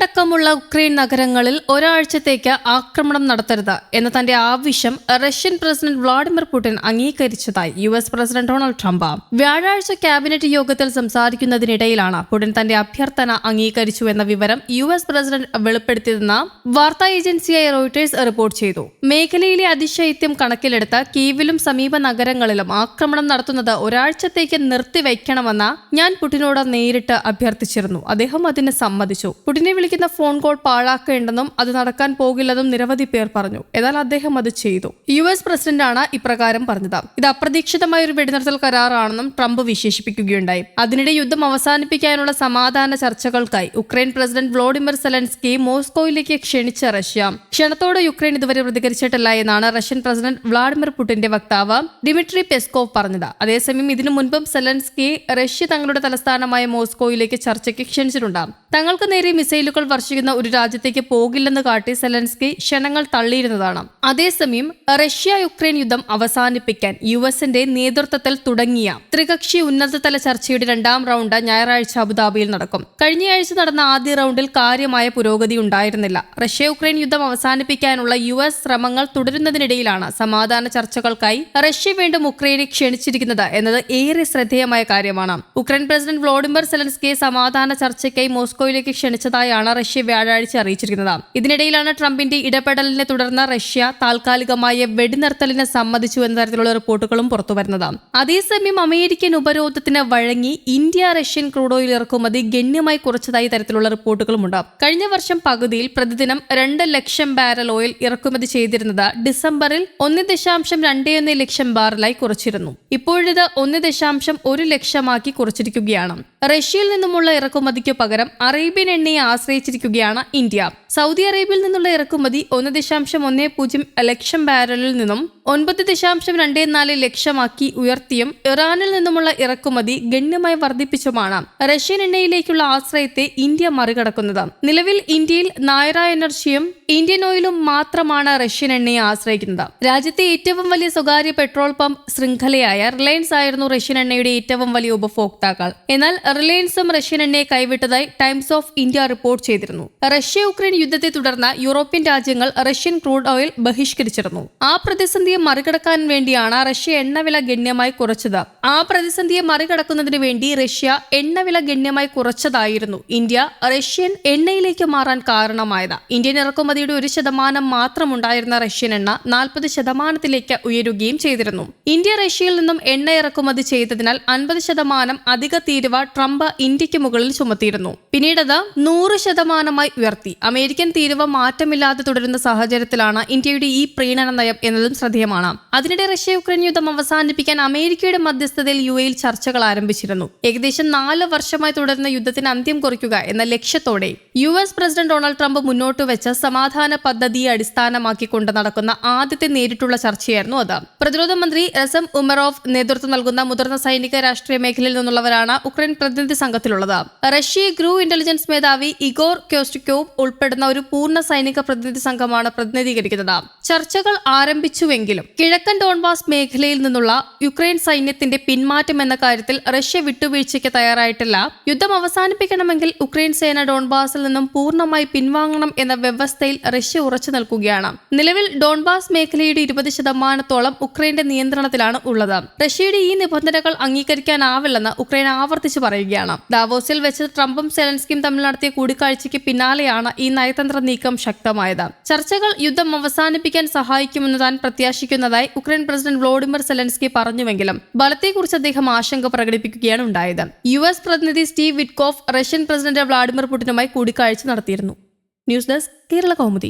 അടക്കമുള്ള ഉക്രൈൻ നഗരങ്ങളിൽ ഒരാഴ്ചത്തേക്ക് ആക്രമണം നടത്തരുത് എന്ന തന്റെ ആവശ്യം റഷ്യൻ പ്രസിഡന്റ് വ്ളാഡിമിർ പുടിൻ അംഗീകരിച്ചതായി U S president Donald Trump. വ്യാഴാഴ്ച ക്യാബിനറ്റ് യോഗത്തിൽ സംസാരിക്കുന്നതിനിടയിലാണ് പുടിൻ തന്റെ അഭ്യർത്ഥന അംഗീകരിച്ചു എന്ന വിവരം യു എസ് പ്രസിഡന്റ് വെളിപ്പെടുത്തിയതെന്ന് വാർത്താ ഏജൻസിയായ റോയിട്ടേഴ്സ് റിപ്പോർട്ട് ചെയ്തു. മേഖലയിലെ അതിശൈത്യം കണക്കിലെടുത്ത് കീവിലും സമീപ നഗരങ്ങളിലും ആക്രമണം നടത്തുന്നത് ഒരാഴ്ചത്തേക്ക് നിർത്തിവെക്കണമെന്ന് ഞാൻ പുടിനോട് നേരിട്ട് അഭ്യർത്ഥിച്ചിരുന്നു. അദ്ദേഹം അതിന് സമ്മതിച്ചു. പുടിനെ വിളിക്കുന്ന ഫോൺ കോൾ പാഴാക്കേണ്ടെന്നും അത് നടക്കാൻ പോകില്ലെന്നും നിരവധി പേർ പറഞ്ഞു. എന്നാൽ അദ്ദേഹം അത് ചെയ്തു. യു എസ് പ്രസിഡന്റാണ് ഇപ്രകാരം പറഞ്ഞത്. ഇത് അപ്രതീക്ഷിതമായ ഒരു വെടിനിർത്തൽ കരാറാണെന്നും ട്രംപ് വിശേഷിപ്പിക്കുകയുണ്ടായി. അതിനിടെ യുദ്ധം അവസാനിപ്പിക്കാനുള്ള സമാധാന ചർച്ചകൾക്കായി ഉക്രൈൻ പ്രസിഡന്റ് വ്ളോഡിമിർ സെലൻസ്കി മോസ്കോയിലേക്ക് ക്ഷണിച്ച റഷ്യ. ക്ഷണത്തോടെ യുക്രൈൻ ഇതുവരെ പ്രതികരിച്ചിട്ടില്ല എന്നാണ് റഷ്യൻ പ്രസിഡന്റ് വ്ളാഡിമിർ പുടിന്റെ വക്താവ് ഡിമിട്രി പെസ്കോവ് പറഞ്ഞത്. അതേസമയം ഇതിനു മുൻപും സെലൻസ്കി റഷ്യ തങ്ങളുടെ തലസ്ഥാനമായ മോസ്കോയിലേക്ക് ചർച്ചയ്ക്ക് ക്ഷണിച്ചിട്ടുണ്ട്. തങ്ങൾക്ക് നേരെ മിസൈലുകൾ വർഷിക്കുന്ന ഒരു രാജ്യത്തേക്ക് പോകില്ലെന്ന് കാട്ടി സെലൻസ്കി ക്ഷണങ്ങൾ തള്ളിയിരുന്നതാണ്. അതേസമയം റഷ്യ യുക്രൈൻ യുദ്ധം അവസാനിപ്പിക്കാൻ യു എസിന്റെ നേതൃത്വത്തിൽ തുടങ്ങിയ ത്രികക്ഷി ഉന്നതതല ചർച്ചയുടെ രണ്ടാം റൗണ്ട് ഞായറാഴ്ച അബുദാബിയിൽ നടക്കും. കഴിഞ്ഞയാഴ്ച നടന്ന ആദ്യ റൗണ്ടിൽ കാര്യമായ പുരോഗതി ഉണ്ടായിരുന്നില്ല. റഷ്യ യുക്രൈൻ യുദ്ധം അവസാനിപ്പിക്കാനുള്ള യു എസ് ശ്രമങ്ങൾ തുടരുന്നതിനിടയിലാണ് സമാധാന ചർച്ചകൾക്കായി റഷ്യ വീണ്ടും ഉക്രൈനെ ക്ഷണിച്ചിരിക്കുന്നത് എന്നത് ഏറെ ശ്രദ്ധേയമായ കാര്യമാണ്. ഉക്രൈൻ പ്രസിഡന്റ് വ്ളോഡിമിർ സെലൻസ്കിയെ സമാധാന ചർച്ചയ്ക്കായി മോസ്കോയിലേക്ക് ക്ഷണിച്ചതായാണ് റഷ്യ വ്യാഴാഴ്ച അറിയിച്ചിരിക്കുന്നത്. ഇതിനിടയിലാണ് ട്രംപിന്റെ ഇടപെടലിനെ തുടർന്ന് റഷ്യ താൽക്കാലികമായ വെടിനിർത്തലിന് സമ്മതിച്ചു എന്ന തരത്തിലുള്ള റിപ്പോർട്ടുകളും പുറത്തുവരുന്നത്. അതേസമയം അമേരിക്കൻ ഉപരോധത്തിന് വഴങ്ങി ഇന്ത്യ റഷ്യൻ ക്രൂഡ് ഓയിൽ ഇറക്കുമതി ഗണ്യമായി കുറച്ചതായി തരത്തിലുള്ള റിപ്പോർട്ടുകളുമുണ്ട്. കഴിഞ്ഞ വർഷം പകുതിയിൽ പ്രതിദിനം രണ്ട് ലക്ഷം ബാരൽ ഓയിൽ ഇറക്കുമതി ചെയ്തിരുന്നത് ഡിസംബറിൽ ഒന്ന് ദശാംശം രണ്ട് ഒന്ന് ലക്ഷം ബാരലായി കുറച്ചിരുന്നു. ഇപ്പോഴിത് ഒന്ന് ദശാംശം ഒരു ലക്ഷമാക്കി കുറച്ചിരിക്കുകയാണ്. റഷ്യയിൽ നിന്നുമുള്ള ഇറക്കുമതിക്കു പകരം അറേബ്യൻ എണ്ണയെ ആശ്രയിച്ചിരിക്കുകയാണ് ഇന്ത്യ. സൗദി അറേബ്യയിൽ നിന്നുള്ള ഇറക്കുമതി ഒന്ന് ദശാംശം ഒന്ന് പൂജ്യം ലക്ഷം ബാരലിൽ നിന്നും ഒൻപത് ദശാംശം രണ്ട് നാല് ലക്ഷമാക്കി ഉയർത്തിയും ഇറാനിൽ നിന്നുമുള്ള ഇറക്കുമതി ഗണ്യമായി വർദ്ധിപ്പിച്ചുമാണ് റഷ്യൻ എണ്ണയിലേക്കുള്ള ആശ്രയത്തെ ഇന്ത്യ മറികടക്കുന്നത്. നിലവിൽ ഇന്ത്യയിൽ നായറ എനർജിയും ഇന്ത്യൻ ഓയിലും മാത്രമാണ് റഷ്യൻ എണ്ണയെ ആശ്രയിക്കുന്നത്. രാജ്യത്തെ ഏറ്റവും വലിയ സ്വകാര്യ പെട്രോൾ പമ്പ് ശൃംഖലയായ റിലയൻസ് ആയിരുന്നു റഷ്യൻ എണ്ണയുടെ ഏറ്റവും വലിയ ഉപഭോക്താക്കൾ. എന്നാൽ റിലയൻസും റഷ്യൻ എണ്ണയെ കൈവിട്ടതായി ടൈംസ് ഓഫ് ഇന്ത്യ റിപ്പോർട്ട് ചെയ്തിരുന്നു. റഷ്യ യുക്രൈൻ യുദ്ധത്തെ തുടർന്ന് യൂറോപ്യൻ രാജ്യങ്ങൾ റഷ്യൻ ക്രൂഡ് ഓയിൽ ബഹിഷ്കരിച്ചിരുന്നു. ആ പ്രതിസന്ധിയെ മറികടക്കാൻ വേണ്ടിയാണ് റഷ്യ എണ്ണവില ഗണ്യമായി കുറച്ചത്. ആ പ്രതിസന്ധിയെ മറികടക്കുന്നതിന് വേണ്ടി റഷ്യ എണ്ണവില ഗണ്യമായി കുറച്ചതായിരുന്നു. ഇന്ത്യ റഷ്യൻ എണ്ണയിലേക്ക് മാറാൻ കാരണമായത്. ഇന്ത്യൻ ഇറക്കുമതിയുടെ ഒരു ശതമാനം മാത്രമുണ്ടായിരുന്ന റഷ്യൻ എണ്ണ നാൽപ്പത് ശതമാനത്തിലേക്ക് ഉയരുകയും ചെയ്തിരുന്നു. ഇന്ത്യ റഷ്യയിൽ നിന്നും എണ്ണ ഇറക്കുമതി ചെയ്തതിനാൽ അൻപത് ശതമാനം അധിക തീരുവ ട്രംപ് ഇന്ത്യയ്ക്ക് മുകളിൽ ചുമത്തിയിരുന്നു. പിന്നീടത് നൂറ് ശതമാനമായി ഉയർത്തി. അമേരിക്കൻ തീരുവ മാറ്റമില്ലാതെ തുടരുന്ന സാഹചര്യത്തിലാണ് ഇന്ത്യയുടെ ഈ പ്രീണന നയം എന്നതും ശ്രദ്ധേയമാണ് അതിനിടെ റഷ്യ യുക്രൈൻ യുദ്ധം അവസാനിപ്പിക്കാൻ അമേരിക്കയുടെ മധ്യസ്ഥതയിൽ യു എയിൽ ചർച്ചകൾ ആരംഭിച്ചിരുന്നു. ഏകദേശം നാല് വർഷമായി തുടരുന്ന യുദ്ധത്തിന് അന്ത്യം കുറിക്കുക എന്ന ലക്ഷ്യത്തോടെ U S president Donald Trump മുന്നോട്ട് വെച്ച സമാധാന പദ്ധതിയെ അടിസ്ഥാനമാക്കിക്കൊണ്ട് നടക്കുന്ന ആദ്യത്തെ നേരിട്ടുള്ള ചർച്ചയായിരുന്നു അത്. പ്രതിരോധ മന്ത്രി റസം ഉമറോഫ് നേതൃത്വം നൽകുന്ന മുതിർന്ന സൈനിക രാഷ്ട്രീയ മേഖലയിൽ നിന്നുള്ളവരാണ് ഉക്രൈൻ പ്രതിനിധി സംഘത്തിലുള്ളത്. റഷ്യ ഗ്രൂ ഇന്റലിജൻസ് മേധാവി ഇഗോർ ക്യോസ്റ്റിക്കോവ് ഉൾപ്പെടുന്ന ഒരു പൂർണ സൈനിക പ്രതിനിധി സംഘമാണ് പ്രതിനിധീകരിക്കുന്നത്. ചർച്ചകൾ ആരംഭിച്ചുവെങ്കിലും കിഴക്കൻ ഡോൺബാസ് മേഖലയിൽ നിന്നുള്ള യുക്രൈൻ സൈന്യത്തിന്റെ പിന്മാറ്റം എന്ന കാര്യത്തിൽ റഷ്യ വിട്ടുവീഴ്ചയ്ക്ക് തയ്യാറായിട്ടില്ല. യുദ്ധം അവസാനിപ്പിക്കണമെങ്കിൽ ഉക്രൈൻ സേന ഡോൺബാസിൽ നിന്നും പൂർണമായി പിൻവാങ്ങണം എന്ന വ്യവസ്ഥയിൽ റഷ്യ ഉറച്ചു നിൽക്കുകയാണ്. നിലവിൽ ഡോൺബാസ് മേഖലയുടെ ഇരുപത് ശതമാനത്തോളം ഉക്രൈന്റെ നിയന്ത്രണത്തിലാണ് ഉള്ളത്. റഷ്യയുടെ ഈ നിബന്ധനകൾ അംഗീകരിക്കാനാവില്ലെന്ന് ഉക്രൈൻ ആവർത്തിച്ചു പറയുകയാണ്. ദാവോസിൽ വെച്ച് ട്രംപും സെലൻസ്കിയും തമ്മിൽ നടത്തിയ കൂടിക്കാഴ്ചയ്ക്ക് പിന്നാലെയാണ് ഈ നയതന്ത്ര നീക്കം ശക്തമായത്. ചർച്ചകൾ യുദ്ധം അവസാനിപ്പിക്കാൻ സഹായിക്കുമെന്ന് താൻ പ്രത്യാശിക്കുന്നതായി ഉക്രൈൻ പ്രസിഡന്റ് വ്ളോഡിമിർ സെലൻസ്കി പറഞ്ഞുവെങ്കിലും ബലത്തെക്കുറിച്ച് അദ്ദേഹം ആശങ്ക പ്രകടിപ്പിക്കുകയാണ് ഉണ്ടായത്. യു എസ് പ്രതിനിധി Steve Witkoff Russian president Vladimir പുടിനുമായി കൂടിക്കാഴ്ച നടത്തിയിരുന്നു. News desk Kerala Kaumudi.